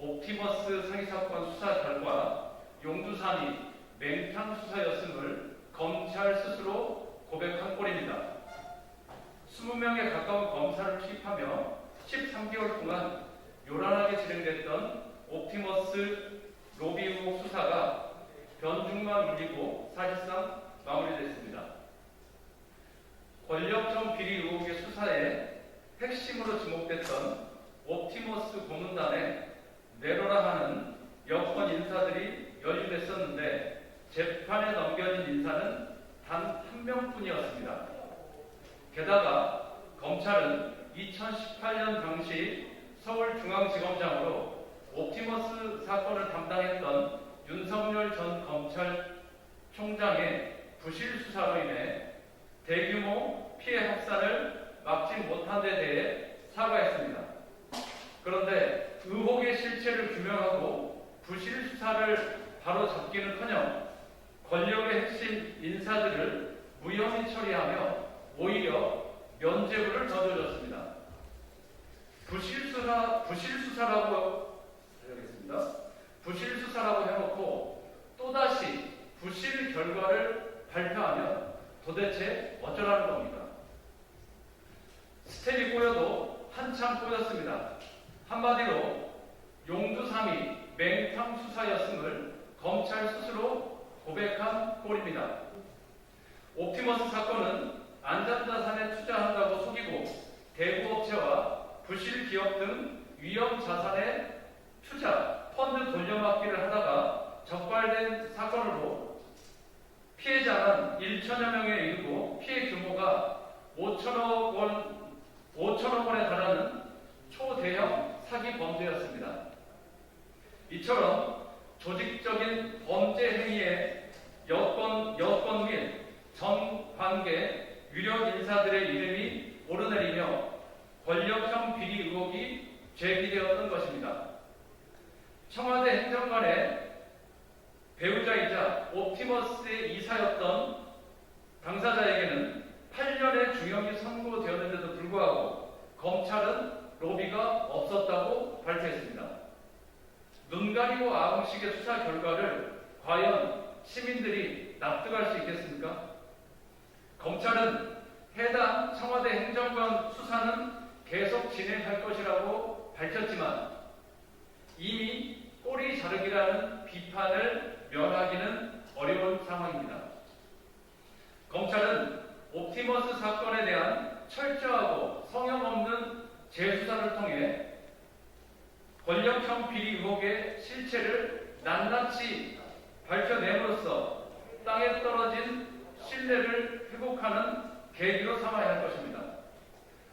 옵티머스 사기 사건 수사 결과 용두산이 맹탕 수사였음을 검찰 스스로 고백한 꼴입니다. 20명에 가까운 검사를 투입하며 13개월 동안 요란하게 진행됐던 옵티머스 로비 의혹 수사가 변중만 울리고 사실상 마무리됐습니다. 권력형 비리 의혹의 수사에 핵심으로 지목됐던 옵티머스 고문단의 내로라 하는 여권 인사들이 연루됐었는데 재판에 넘겨진 인사는 단 한 명뿐이었습니다. 게다가 검찰은 2018년 당시 서울중앙지검장으로 옵티머스 사건을 담당했던 윤석열 전 검찰총장의 부실 수사로 인해 대규모 피해 확산을 막지 못한 데 대해 사과했습니다. 그런데 의혹의 실체를 규명하고 부실 수사를 바로 잡기는커녕 권력의 핵심 인사들을 무혐의 처리하며 오히려 면죄부를 던져줬습니다. 부실 수사 부실 수사라고 해야겠습니다. 부실 수사라고 해놓고 또다시 부실 결과를 발표하면 도대체 어쩌라는 겁니까? 스텝이 꼬여도 한참 꼬였습니다. 한마디로 용두삼이 맹탕 수사였음을 검찰 스스로 고백한 꼴입니다. 옵티머스 사건은 안전자산에 투자한다고 속이고 대부업체와 부실 기업 등 위험 자산에 투자, 펀드 돌려막기를 하다가 적발된 사건으로 피해자는 1천여 명에 이르고 피해 규모가 5천억 원, 5천억 원에 달하 사기 범죄였습니다. 이처럼 조직적인 범죄 행위에 여권, 여권 및전 관계 유력 인사들의 이름이 오르내리며 권력형 비리 의혹이 제기되었던 것입니다. 청와대 행정관의 배우자이자 옵티머스의 이사였던 당사자에게는 8년의 중형이 선고되었는데도 불구하고 검찰은 로비가 없었다고 발표했습니다. 눈 아웅식의 수사 결과를 과연 시민들이 납득할 수 있겠습니까? 검찰은 해당 청와대 행정관 수사는 계속 진행할 것이라고 밝혔지만 이미 꼬리 자르기라는 비판을 면하기는 어려운 상황입니다. 검찰은 옵티머스 사건에 대한 철저하고 성형 없는 재수사를 통해 권력형 비리 의혹의 실체를 낱낱이 밝혀냄으로써 땅에 떨어진 신뢰를 회복하는 계기로 삼아야 할 것입니다.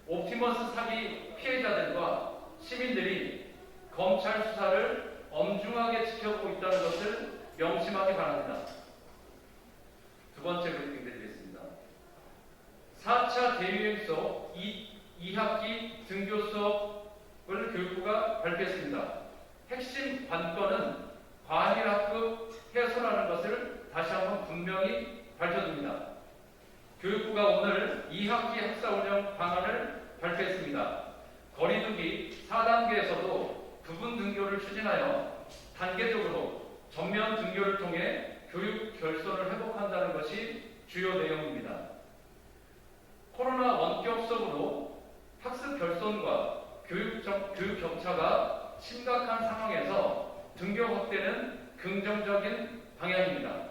옵티머스 사기 피해자들과 시민들이 검찰 수사를 엄중하게 지켜보고 있다는 것을 명심하기 바랍니다. 두 번째 브리핑 드리겠습니다. 4차 대유행 속 2학기 등교 수업을 교육부가 발표했습니다. 핵심 관건은 과밀학급 해소라는 것을 다시 한번 분명히 밝혀둡니다. 교육부가 오늘 2학기 학사 운영 방안을 발표했습니다. 거리두기 4단계에서도 부분 등교를 추진하여 단계적으로 전면 등교를 통해 교육 결손을 회복한다는 것이 주요 내용입니다. 코로나 원격 수업으로 학습 결손과 교육, 교육 격차가 심각한 상황에서 등교 확대는 긍정적인 방향입니다.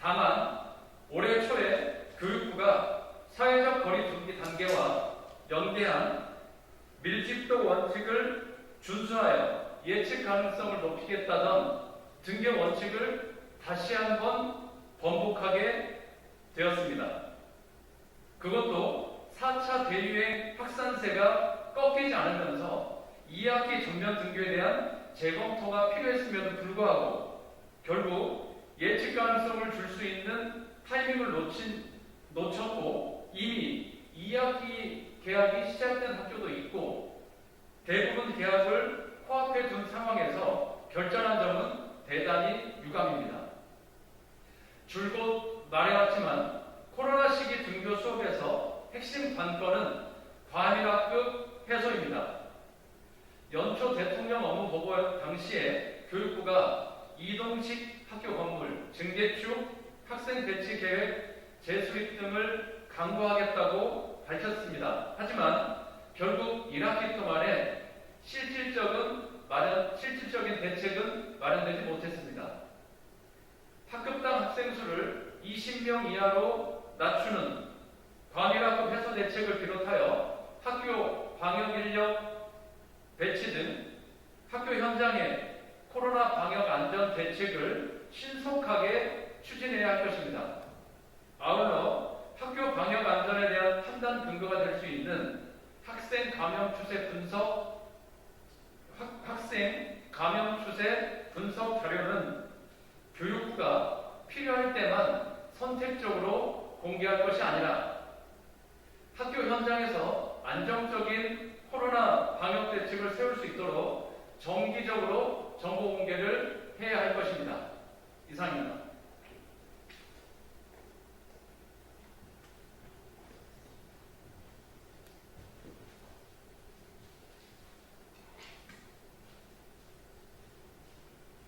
다만 올해 초에 교육부가 사회적 거리두기 단계와 연계한 밀집도 원칙을 준수하여 예측 가능성을 높이겠다던 등교 원칙을 다시 한번 번복하게 되었습니다. 그것도 4차 대유행 확산세가 꺾이지 않으면서 2학기 전면 등교에 대한 재검토가 필요했음에도 불구하고 결국 예측 가능성을 줄 수 있는 타이밍을 놓친, 놓쳤고 이미 2학기 개학이 시작된 학교도 있고 대부분 개학을 코앞에 둔 상황에서 결정한 점은 대단히 유감입니다. 줄곧 말해왔지만 코로나 시기 등교 수업에서 핵심 관건은 과밀학급. 연초 대통령 업무 보고 당시에 교육부가 이동식 학교 건물, 증개축, 학생 배치 계획, 재수입 등을 강구하겠다고 밝혔습니다. 하지만 결국 1학기 동안에 실질적인 마련, 실질적인 대책은 마련되지 못했습니다. 학급당 학생 수를 20명 이하로 낮추는 과밀학급 해소 대책을 비롯하여 학교 방역 인력 배치 등 학교 현장에 코로나 방역 안전 대책을 신속하게 추진해야 할 것입니다. 아울러 학교 방역 안전에 대한 판단 근거가 될 수 있는 학생 감염 추세 분석 학, 학생 감염 추세 분석 자료는 교육부가 필요할 때만 선택적으로 공개할 것이 아니라 학교 현장에서 안정적인 코로나 방역 대책을 세울 수 있도록 정기적으로 정보 공개를 해야 할 것입니다. 이상입니다.